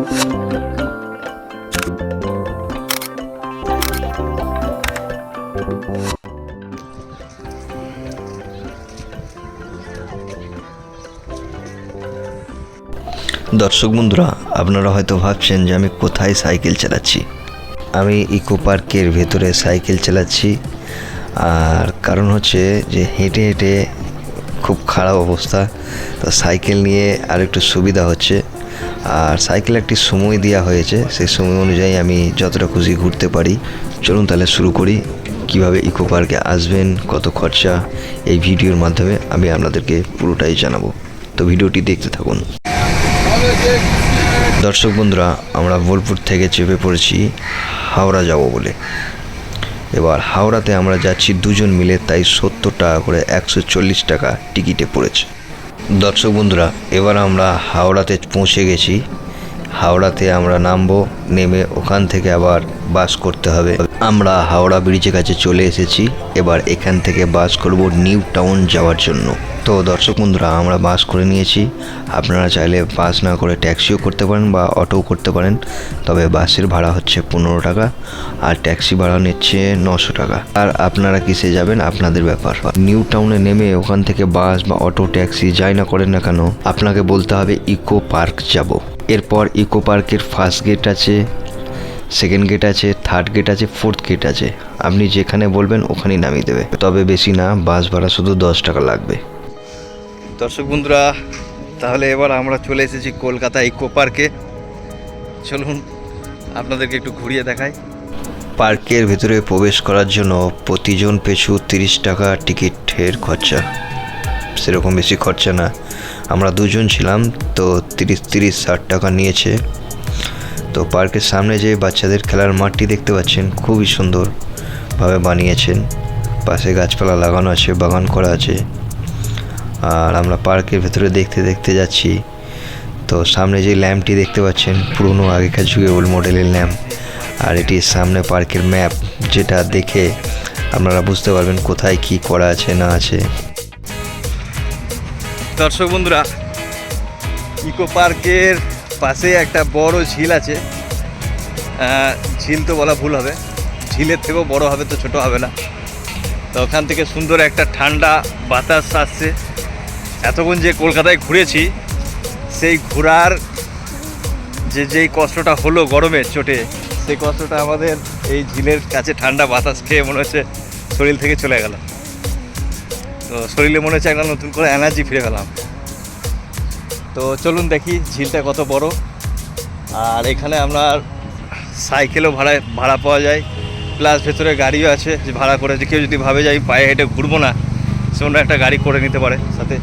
দর্শক বন্ধুরা, আপনারা হয়তো ভাবছেন যে আমি কোথায় সাইকেল চালাচ্ছি। আমি ইকো পার্কের ভেতরে সাইকেল চালাচ্ছি। আর কারণ হচ্ছে যে হেঁটে হেঁটে খুব খারাপ অবস্থা। তো সাইকেল নিয়ে আর একটু সুবিধা হচ্ছে। আর সাইকেল একটি সময় দেওয়া হয়েছে, সেই সময় অনুযায়ী আমি যতটা খুশি ঘুরতে পারি। চলুন তাহলে শুরু করি, কীভাবে ইকো পার্কে আসবেন, কত খরচা, এই ভিডিওর মাধ্যমে আমি আপনাদেরকে পুরোটাই জানাব। তো ভিডিওটি দেখতে থাকুন। দর্শক বন্ধুরা, আমরা বোলপুর থেকে চেপে পড়েছি, হাওড়া যাব বলে। এবার হাওড়াতে আমরা যাচ্ছি দুজন মিলে, তাই সত্তর টাকা করে একশো চল্লিশ টাকা টিকিটে পড়েছে। দর্শক বন্ধুরা এবার আমরা হাওড়াতে পৌঁছে গেছি। হাওড়াতে আমরা নামবো, নেমে ওখান থেকে আবার বাস করতে হবে। আমরা হাওড়া ব্রিজের কাছে চলে এসেছি, এবার এখান থেকে বাস করব নিউ টাউন যাওয়ার জন্য। তো দর্শক বন্ধুরা, আমরা বাস করে নিয়েছি। আপনারা চাইলে বাস না করে ট্যাক্সিও করতে পারেন বা অটোও করতে পারেন, তবে বাসের ভাড়া হচ্ছে পনেরো টাকা আর ট্যাক্সি ভাড়া নিচ্ছে নশো টাকা। আর আপনারা কিসে যাবেন? আপনাদের ব্যাপার। নিউ টাউনে নেমে ওখান থেকে বাস বা অটো, ট্যাক্সি যাই না করেন না কেন, আপনাকে বলতে হবে ইকো পার্ক যাব। এরপর ইকো পার্কের ফার্স্ট গেট আছে সেকেন্ড গেট আছে থার্ড গেট আছে ফোর্থ গেট আছে। আপনি যেখানে বলবেন ওখানেই নামিয়ে দেবে। তবে বেশি না বাস ভাড়া শুধু দশ টাকা লাগবে। দর্শক বন্ধুরা তাহলে এবার আমরা চলে এসেছি কলকাতা ইকো পার্কে। চলুন আপনাদেরকে একটু ঘুরিয়ে দেখাই। পার্কের ভেতরে প্রবেশ করার জন্য প্রতিজন পিছু তিরিশ টাকা টিকিটের খরচা। সেরকম বেশি খরচা না। আমরা দুজন ছিলাম, তো তিরিশ তিরিশ ষাট টাকা নিয়েছে। তো পার্কের সামনে যে বাচ্চাদের খেলার মাঠটি দেখতে পাচ্ছেন, খুবই সুন্দরভাবে বানিয়েছেন। পাশে গাছপালা লাগানো আছে, বাগান করা আছে। আর আমরা পার্কের ভেতরে দেখতে দেখতে যাচ্ছি। তো সামনে যে ল্যাম্পটি দেখতে পাচ্ছেন, পুরনো আগেকার যুগে ওল্ড মডেলের ল্যাম্প। আর এটি সামনে পার্কের ম্যাপ যেটা দেখে আপনারা বুঝতে পারবেন কোথায় কি করা আছে, না আছে। দর্শক বন্ধুরা, ইকো পার্কের পাশে একটা বড় ঝিল আছে। ঝিল তো বলা ভুল হবে। ঝিলের থেকেও বড় হবে তো ছোট হবে না। তো ওখান থেকে সুন্দর একটা ঠান্ডা বাতাস আসছে। এতক্ষণ যে কলকাতায় ঘুরেছি, সেই ঘোরার যে যেই কষ্টটা হলো গরমের চোটে, সেই কষ্টটা আমাদের এই ঝিলের কাছে ঠান্ডা বাতাস খেয়ে মনে হচ্ছে শরীর থেকে চলে গেল। তো শরীরে মনে হচ্ছে একটা নতুন করে এনার্জি ফিরে পেলাম। তো চলুন দেখি ঝিলটা কত বড়। আর এখানে আপনার সাইকেলও ভাড়ায়, ভাড়া পাওয়া যায়। প্লাস ভেতরে গাড়িও আছে, যে ভাড়া করে যে কেউ যদি ভাবে যাই পায়ে হেঁটে ঘুরবো না, সে একটা গাড়ি করে নিতে পারে সাথে।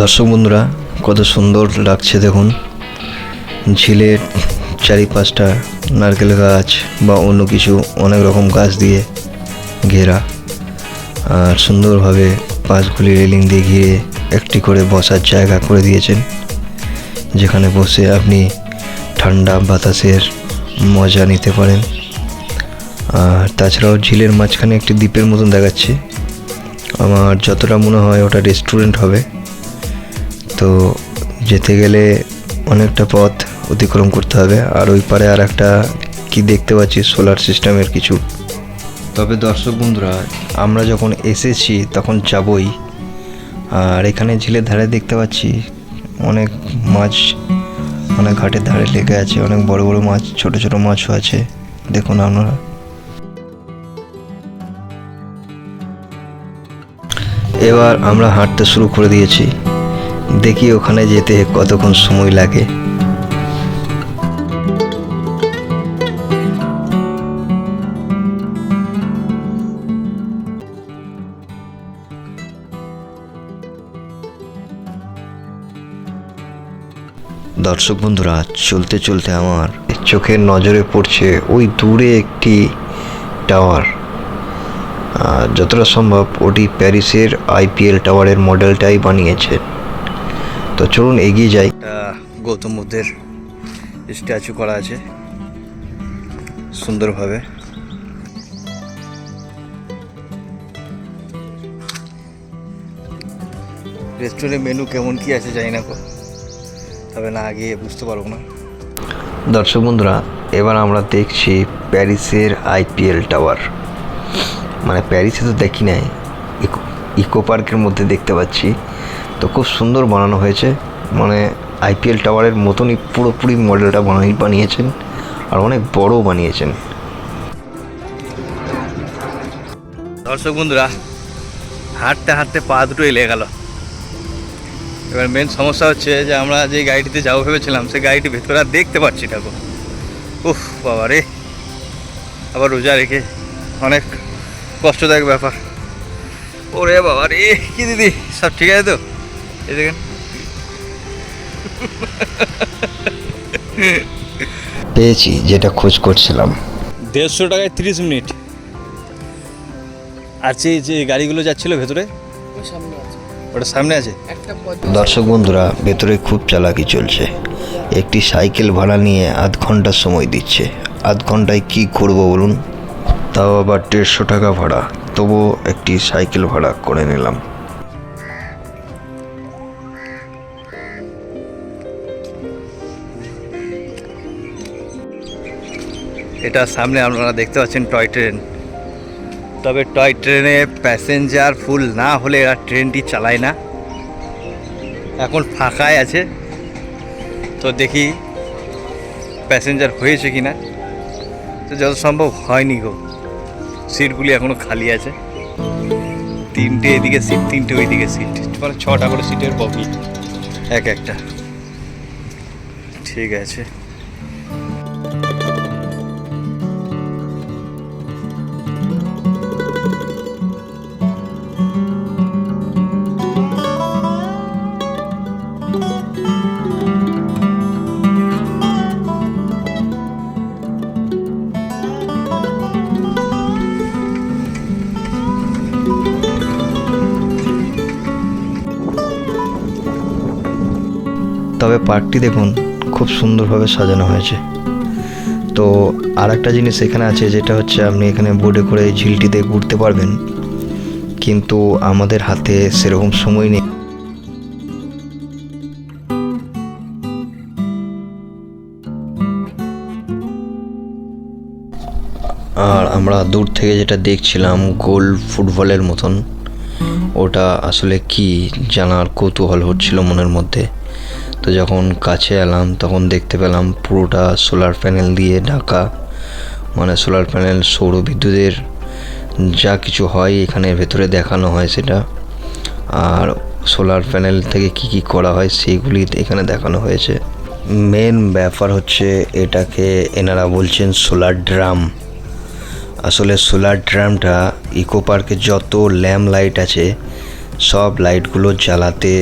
দর্শক বন্ধুরা কত সুন্দর লাগছে দেখুন। ঝিলের চারিপাশটা, নারকেল গাছ বা অন্য কিছু অনেক রকম গাছ দিয়ে ঘেরা। আর সুন্দরভাবে পাশগুলি রেলিং দিয়ে ঘিরে একটি করে বসার জায়গা করে দিয়েছেন। যেখানে বসে আপনি ঠান্ডা বাতাসের মজা নিতে পারেন। আর তাছাড়াও ঝিলের মাঝখানে একটি দ্বীপের মতন দেখাচ্ছে। আমার যতটা মনে হয় ওটা রেস্টুরেন্ট হবে। তো যেতে গেলে অনেকটা পথ অতিক্রম করতে হবে। আর ওই পারে আর একটা কি দেখতে পাচ্ছি? সোলার সিস্টেমের কিছু। তবে দর্শক বন্ধুরা, আমরা যখন এসেছি তখন যাবই। আর এখানে ঝিলের ধারে দেখতে পাচ্ছি অনেক মাছ, অনেক ঘাটের ধারে লেগে আছে, অনেক বড় বড় মাছ, ছোট ছোট মাছও আছে। দেখুন আপনারা। এবার আমরা হাঁটতে শুরু করে দিয়েছি। দেখি ওখানে যেতে কতক্ষণ সময় লাগে। দর্শক বন্ধুরা, চলতে চলতে আমার চোখের নজরে পড়ছে ওই দূরে একটি টাওয়ার। যতটা সম্ভব ওটি প্যারিসের আইপিএল টাওয়ারের মডেলটাই বানিয়েছে। তো চলুন এগিয়ে যাই। গৌতম বুদ্ধের স্ট্যাচু করা আছে। সুন্দরভাবে। রেস্টুরেন্টের মেনু কেমন কি আছে জানি না তবে না আগে বুঝতে পারব না। দর্শক বন্ধুরা এবার আমরা দেখছি প্যারিসের আইপিএল টাওয়ার। মানে প্যারিসে তো দেখি নাই ইকো পার্কের মধ্যে দেখতে পাচ্ছি। তো খুব সুন্দর বানানো হয়েছে। মানে আইপিএল টাওয়ারের মতনই পুরোপুরি মডেলটা বানাই বানিয়েছেন আর অনেক বড়ও বানিয়েছেন। দর্শক বন্ধুরা, হাঁটতে হাঁটতে পা দুটো এলে গেল। এবার মেন সমস্যা হচ্ছে যে আমরা যে গাড়িটিতে যাব ভেবেছিলাম সেই গাড়িটি ভেতরে আর দেখতে পাচ্ছি গো। উফ বাবা রে, আবার রোজা রেখে অনেক কষ্টদায়ক ব্যাপার। ওরে বাবা রে, কি দিদি, সব ঠিক আছে তো? এই দেখেন। পেয়েছি যেটা খোঁজ করছিলাম। দেড়শো টাকায় তিরিশ মিনিট। আর যে যে গাড়িগুলো যাচ্ছিল ভেতরে ওটা সামনে আছে। দর্শক বন্ধুরা ভেতরে খুব চালাকি চলছে। একটি সাইকেল ভাড়া নিয়ে আধ ঘণ্টার সময় দিচ্ছে। আধ ঘন্টায় কি করব বলুন? তাও আবার দেড়শো টাকা ভাড়া। তবুও একটি সাইকেল ভাড়া করে নিলাম। এটা সামনে আপনারা দেখতে পাচ্ছেন টয় ট্রেন। তবে টয় ট্রেনে প্যাসেঞ্জার ফুল না হলে এরা ট্রেনটি চালায় না। এখন ফাঁকায় আছে। তো দেখি প্যাসেঞ্জার হয়েছে কি না তো যত সম্ভব হয়নি গো। সিটগুলি এখনও খালি আছে। তিনটে এদিকে সিট, তিনটে ওইদিকে সিট। মানে ছটা করে সিটের বগি। এক একটা। ঠিক আছে। তবে পার্কটি দেখুন, খুব সুন্দরভাবে সাজানো হয়েছে। তো আর একটা জিনিস এখানে আছে, যেটা হচ্ছে আপনি এখানে বোর্ডে করে ঝিলটিতে ঘুরতে পারবেন। কিন্তু আমাদের হাতে সেরকম সময় নেই। আর আমরা দূর থেকে যেটা দেখছিলাম, গোল ফুটবলের মতন, ওটা আসলে কি জানার কৌতূহল হচ্ছিল মনের মধ্যে। তো যখন কাছে এলাম, তখন দেখতে পেলাম পুরোটা সোলার প্যানেল দিয়ে ঢাকা। মানে সোলার প্যানেল সৌর বিদ্যুতের যা কিছু হয় এখানে ভেতরে দেখানো হয় সেটা। আর সোলার প্যানেল থেকে কি কি করা হয় সেইগুলি এখানে দেখানো হয়েছে। মেন ব্যাপার হচ্ছে এটাকে এনারা বলছেন সোলার ড্রাম আসলে সোলার ড্রামটা ইকো পার্কে যত ল্যাম্প লাইট আছে, সব লাইটগুলো জ্বালাতে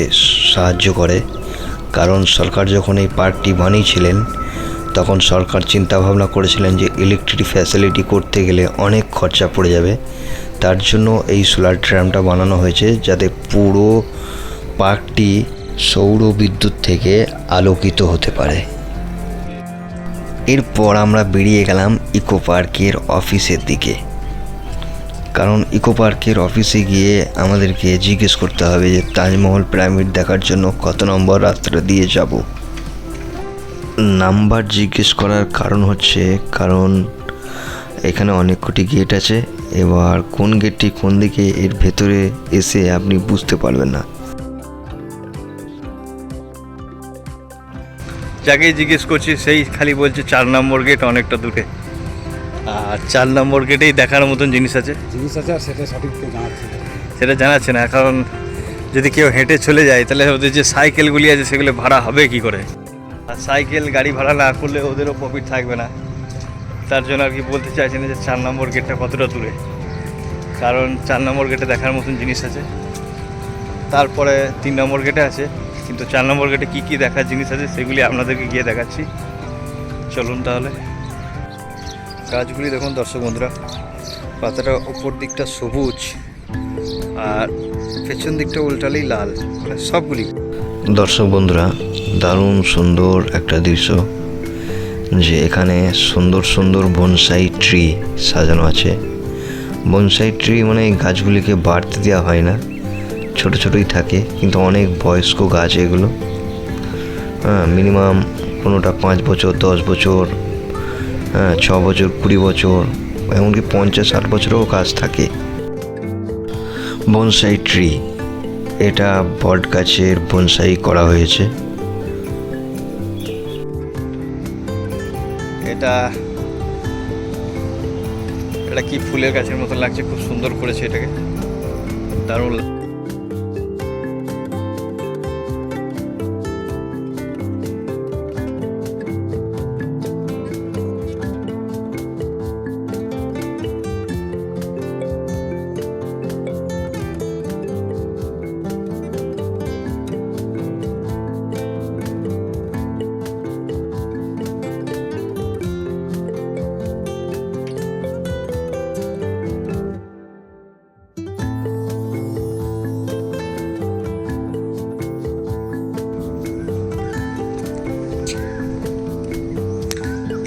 সাহায্য করে। কারণ সরকার যখন এই পার্কটি বানিয়েছিলেন, তখন সরকার চিন্তা ভাবনা করেছিলেন যে ইলেকট্রিক ফ্যাসিলিটি করতে গেলে অনেক খরচা পড়ে যাবে। তার জন্য এই সোলার ড্রামটা বানানো হয়েছে যাতে পুরো পার্কটি সৌর বিদ্যুৎ থেকে আলোকিত হতে পারে। এরপর আমরা বেরিয়ে গেলাম ইকো পার্কের অফিসের দিকে। কারণ ইকো পার্কের অফিসে গিয়ে আমাদেরকে জিজ্ঞেস করতে হবে যে তাজমহল পিরামিড দেখার জন্য কত নম্বর রাস্তা দিয়ে যাব। নাম্বার জিজ্ঞেস করার কারণ হচ্ছে কারণ এখানে অনেক কটি গেট আছে, এবার কোন গেটটি কোন দিকে এর ভেতরে এসে আপনি বুঝতে পারবেন না। যাকে জিজ্ঞেস করছি, সেই খালি বলছে চার নম্বর গেট অনেকটা দূরে। আর চার নম্বর গেটেই দেখার মতন জিনিস আছে। জিনিস আছে আর সেটা সঠিক জানাচ্ছে সেটা জানাচ্ছে না কারণ যদি কেউ হেঁটে চলে যায় তাহলে ওদের যে সাইকেলগুলি আছে সেগুলো ভাড়া হবে কি করে? আর সাইকেল গাড়ি ভাড়া না করলে ওদেরও প্রফিট থাকবে না। তার জন্য আর কি বলতে চাইছি না যে চার নম্বর গেটটা কতটা দূরে। কারণ চার নম্বর গেটে দেখার মতন জিনিস আছে। তারপরে তিন নম্বর গেটে আছে কিন্তু চার নম্বর গেটে কী কী দেখার জিনিস আছে সেগুলি আপনাদেরকে গিয়ে দেখাচ্ছি। চলুন তাহলে। গাছগুলি দেখুন দর্শক বন্ধুরা, পাতাটা ওপর দিকটা সবুজ আর পেছন দিকটা উল্টালেই লাল মানে সবগুলি। দর্শক বন্ধুরা, দারুণ সুন্দর একটা দৃশ্য যে এখানে সুন্দর সুন্দর বনসাই ট্রি সাজানো আছে। বনসাই ট্রি মানে এই গাছগুলিকে বাড়তে দেওয়া হয় না, ছোট ছোটোই থাকে, কিন্তু অনেক বয়স্ক গাছ এগুলো। হ্যাঁ মিনিমাম কোনোটা পাঁচ বছর, দশ বছর ছ বছর, কুড়ি বছর, এমনকি পঞ্চাশ, ষাট বছরেও গাছ থাকে। বনসাই ট্রি, এটা বট গাছের বনসাই করা হয়েছে। এটা এটা কি ফুলের গাছের মতন লাগছে? খুব সুন্দর করেছে এটাকে। দারুণ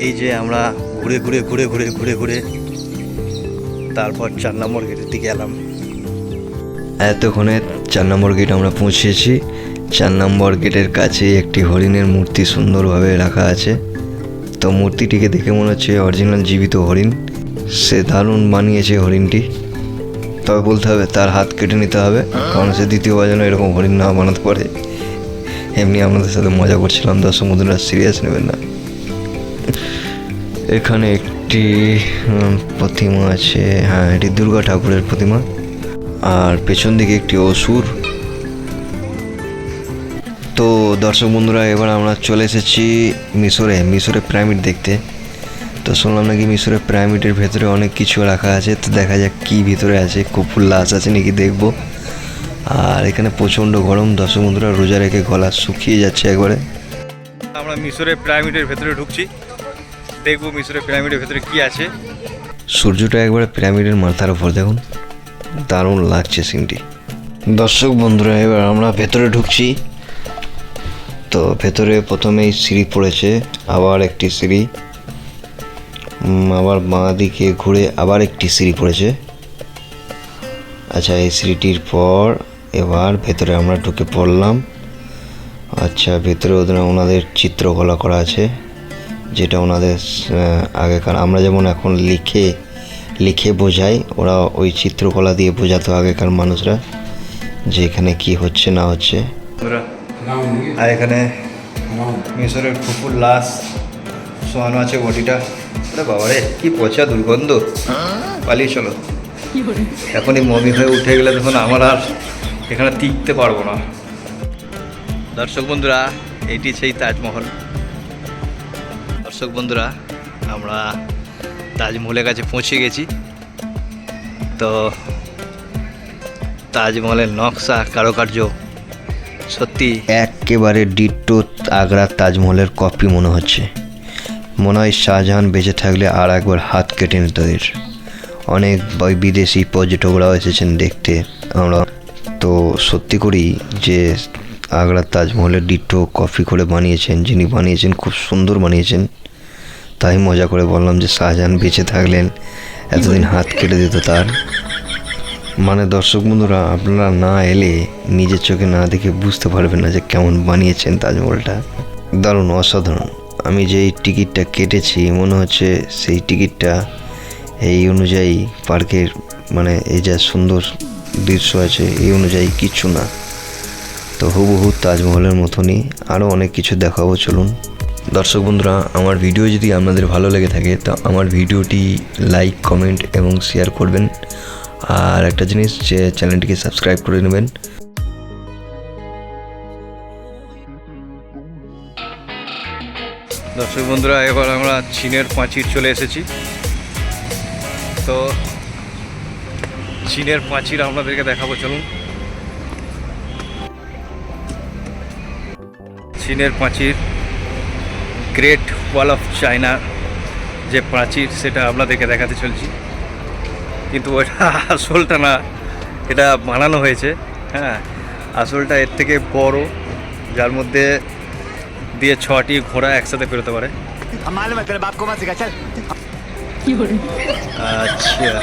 এই যে আমরা ঘুরে ঘুরে ঘুরে ঘুরে ঘুরে ঘুরে তারপর চার নম্বর গেটের দিকে এলাম। এতক্ষণে চার নম্বর গেট আমরা পৌঁছেছি। চার নম্বর গেটের কাছে একটি হরিণের মূর্তি সুন্দরভাবে রাখা আছে। তো মূর্তিটিকে দেখে মনে হচ্ছে অরিজিনাল জীবিত হরিণ। সে দারুণ বানিয়েছে হরিণটি। তবে বলতে হবে, তার হাত কেটে নিতে হবে, কারণ সে দ্বিতীয়বার যেন এরকম হরিণ না বানাতে পারে। এমনি আপনাদের সাথে মজা করছিলাম, দর্শক বন্ধুরা, সিরিয়াস নেবেন না। এখানে একটি প্রতিমা আছে। হ্যাঁ এটি দুর্গা ঠাকুরের প্রতিমা। আর পেছন দিকে একটি অসুর। তো দর্শক বন্ধুরা, এবার আমরা চলে এসেছি মিশরে মিশরে পিরামিড দেখতে। তো শুনলাম নাকি মিশরের পিরামিডের ভেতরে অনেক কিছু রাখা আছে। তো দেখা যাক কি ভিতরে আছে কপুর লাশ আছে নাকি দেখব। আর এখানে প্রচণ্ড গরম। দর্শক বন্ধুরা, রোজা রেখে গলা শুকিয়ে যাচ্ছে একবারে। আমরা মিশরের পিরামিডের ভেতরে ঢুকছি। দেখব মিশরের পিরামিডের ভেতরে কি আছে। সূর্যটা একবার পিরামিডের মাথার উপর, দেখুন। দারুণ লাগছে সিনটি। দর্শক বন্ধুরা, এবার আমরা ভেতরে ঢুকছি। তো ভেতরে প্রথমেই সিঁড়ি পড়েছে, আবার একটি সিঁড়ি। আবার বাঁ দিকে ঘুরে আবার একটি সিঁড়ি পড়েছে। আচ্ছা এই সিঁড়িটির পর এবার ভেতরে আমরা ঢুকে পড়লাম। আচ্ছা ভেতরে ওদের ওনাদের চিত্রকলা করা আছে। যেটা ওনাদের আগেকার। আমরা যেমন এখন লিখে লিখে বোঝাই ওরা ওই চিত্রকলা দিয়ে বোঝাতো আগেকার মানুষরা যে এখানে কি হচ্ছে না হচ্ছে। আর এখানে মিশরের কুকুর লাশ শোয়ানো আছে বডিটা আরে বাবা রে কি পচা দুর্গন্ধ। পালিয়ে চলো। এখনই মমি হয়ে উঠে গেলে তখন আমার আর এখানে টিকতে পারব না। দর্শক বন্ধুরা এটি সেই তাজমহল। দর্শক বন্ধুরা, আমরা তাজমহলের কাছে পৌঁছে গেছি। তো তাজমহলের নকশা, কারুকার্য সত্যি একেবারে ডিট্টো আগ্রার তাজমহলের কপি মনে হচ্ছে। মনে হয় শাহজাহান বেঁচে থাকলে আর একবার হাত কেটে নিত এর। অনেক বিদেশি পর্যটকরাও এসেছেন দেখতে। আমরা তো সত্যি করি যে আগ্রার তাজমহলের ডিট্টো কপি করে বানিয়েছেন, যিনি বানিয়েছেন, খুব সুন্দর বানিয়েছেন। তাই মজা করে বললাম যে শাহজাহান বেঁচে থাকলেন। এতদিন হাত কেটে দিত তার। মানে দর্শক বন্ধুরা, আপনারা না এলে নিজের চোখে না দেখে বুঝতে পারবেন না যে কেমন বানিয়েছেন তাজমহলটা। দারুণ, অসাধারণ। আমি যেই টিকিটটা কেটেছি, মনে হচ্ছে সেই টিকিটটা এই অনুযায়ী পার্কের মানে এই যা সুন্দর দৃশ্য আছে, এই অনুযায়ী কিচ্ছু না। তো হুবহু তাজমহলের মতনই আরও অনেক কিছু দেখাবো, চলুন। দর্শক বন্ধুরা, আমার ভিডিও যদি আপনাদের ভালো লেগে থাকে, তো আমার ভিডিওটি লাইক কমেন্ট এবং শেয়ার করবেন। আর একটা জিনিস, যে চ্যানেলটিকে সাবস্ক্রাইব করে নেবেন। দর্শক বন্ধুরা, এবার আমরা চীনের পাঁচির চলে এসেছি। তো চীনের পাঁচির আপনাদেরকে দেখাবো, চলুন। চীনের পাঁচির গ্রেট ওয়াল অফ চায়না যে প্রাচীর সেটা আপনাদেরকে দেখাতে চলছি। কিন্তু ওটা আসলটা না এটা বানানো হয়েছে হ্যাঁ। আসলটা এর থেকে বড় যার মধ্যে দিয়ে ছটি ঘোড়া একসাথে পেরোতে পারে। আচ্ছা।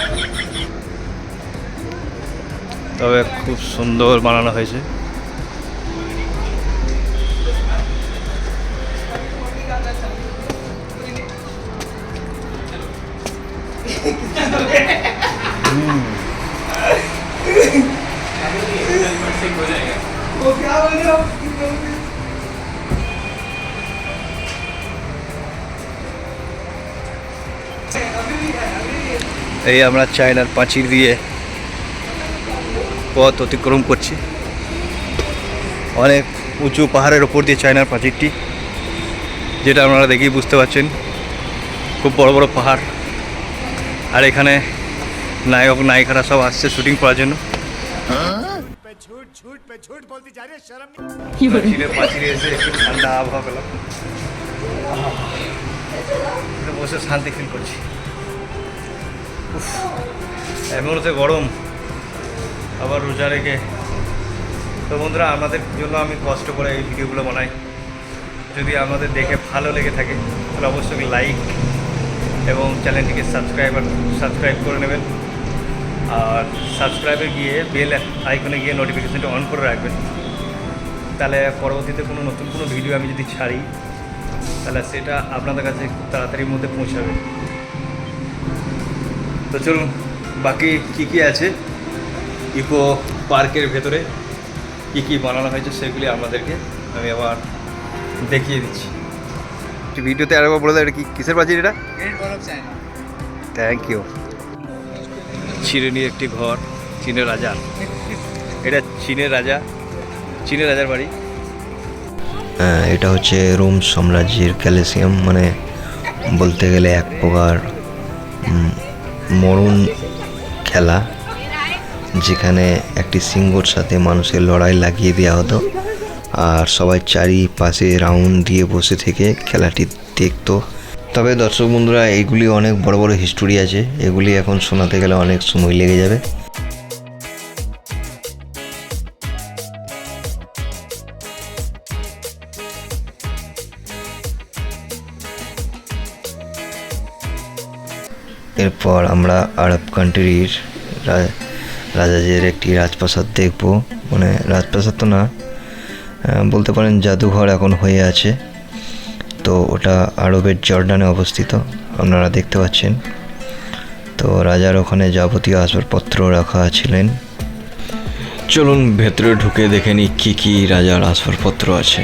তবে খুব সুন্দর বানানো হয়েছে। मत सिखा चल আচ্ছা তবে খুব সুন্দর বানানো হয়েছে এই আমরা চায়নার পাঁচির দিয়ে পথ অতিক্রম করছি অনেক উঁচু পাহাড়ের ওপর দিয়ে চায়নার পাঁচিরটি যেটা আপনারা দেখেই বুঝতে পারছেন খুব বড় বড় পাহাড় আর এখানে নায়ক নায়িকারা সব আসছে শুটিং করার জন্য झूठ झूठ पे झूठ बोलती जा रही है शर्म চীনের পাঁচিরে এসে একটু ঠান্ডা আবহাওয়া পেলাম আহ, একটু বসে শান্তি ফিল করছি উফ, এই মুহূর্তে গরম আবার রোজা রেখে তো বন্ধুরা আপনাদের জন্য আমি কষ্ট করে এই ভিডিওগুলো বানাই যদি আপনাদের দেখে ভালো লেগে থাকে তাহলে অবশ্যই লাইক এবং চ্যানেলটিকে সাবস্ক্রাইব সাবস্ক্রাইব করে নেবেন আর সাবস্ক্রাইবে গিয়ে বেল আইকনে গিয়ে নোটিফিকেশনটা অন করে রাখবেন। তাহলে পরবর্তীতে কোনো নতুন কোনো ভিডিও আমি যদি ছাড়ি তাহলে সেটা আপনাদের কাছে খুব তাড়াতাড়ির মধ্যে পৌঁছাবে। তো চলুন বাকি কী কী আছে? ইকো পার্কের ভেতরে কী কী বানানো হয়েছে সেগুলি আপনাদেরকে আমি আবার দেখিয়ে দিচ্ছি। ভিডিওতে আরেকবার বলে দেয় এটা কি কিসের প্রাচীর এটা? থ্যাংক ইউ চিরুনি একটি ঘর চীনের রাজা। এটা চীনের রাজা চীনের রাজার বাড়ি। হ্যাঁ, এটা হচ্ছে রোম সাম্রাজ্যের ক্যালসিয়াম মানে বলতে গেলে এক প্রকার মরণ খেলা যেখানে একটি সিংহর সাথে মানুষের লড়াই লাগিয়ে দেওয়া হতো আর সবাই চারিপাশে রাউন্ড দিয়ে বসে থেকে খেলাটি দেখতো। তবে দর্শক বন্ধুরা এইগুলি অনেক বড় বড় হিস্টোরি আছে। এগুলি এখন শোনাতে গেলে অনেক সময় লেগে যাবে। এরপর আমরা আরব কান্ট্রির রা- রাজাদের একটি রাজপ্রাসাদ দেখব। মানে রাজপ্রাসাদ তো না বলতে পারেন জাদুঘর এখন হয়ে আছে। তো ওটা আরবের জর্ডানে অবস্থিত, আপনারা দেখতে পাচ্ছেন। তো রাজার ওখানে যাবতীয় আসবাবপত্র রাখা ছিলেন। চলুন ভেতরে ঢুকে দেখে নিই কী কী রাজার আসবাবপত্র আছে।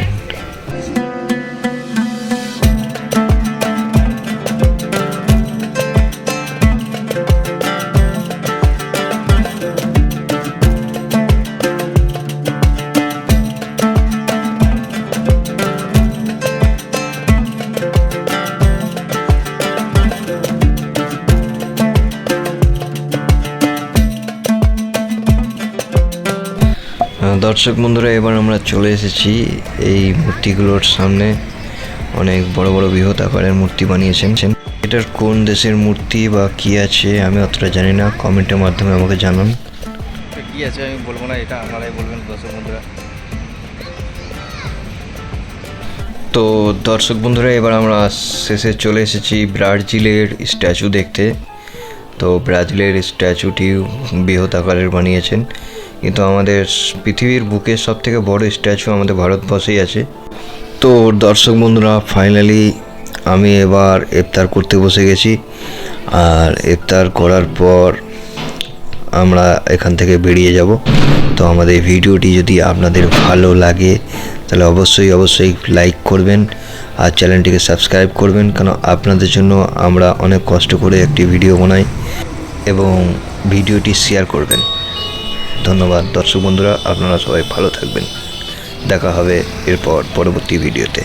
দর্শক বন্ধুরা এবার আমরা চলে এসেছি। এই মূর্তিগুলোর সামনে অনেক বড় বড় বৃহৎ আকারের মূর্তি বানিয়েছেন। এটার কোন দেশের মূর্তি বা কি আছে আমি অতটা জানি না। কমেন্টের মাধ্যমে আমাকে জানান। কী আছে আমি বলব না এটা আপনারাই বলবেন দর্শক বন্ধুরা। তো দর্শক বন্ধুরা এবার আমরা শেষে চলে এসেছি ব্রাজিলের স্ট্যাচু দেখতে। তো ব্রাজিলের স্ট্যাচুটি বৃহৎ আকারের বানিয়েছেন। কিন্তু আমাদের পৃথিবীর বুকে সব থেকে বড় স্ট্যাচু আমাদের ভারতবর্ষেই আছে। তো দর্শক বন্ধুরা ফাইনালি আমি এবার ইফতার করতে বসে গেছি। আর ইফতার করার পর আমরা এখান থেকে বেরিয়ে যাব। তো আমাদের ভিডিওটি যদি আপনাদের ভালো লাগে, তাহলে অবশ্যই অবশ্যই লাইক করবেন আর চ্যানেলটিকে সাবস্ক্রাইব করবেন। কারণ আপনাদের জন্য আমরা অনেক কষ্ট করে একটি ভিডিও বানাই এবং ভিডিওটি শেয়ার করবেন। ধন্যবাদ দর্শক বন্ধুরা আপনারা সবাই ভালো থাকবেন। দেখা হবে এরপর পরবর্তী ভিডিওতে।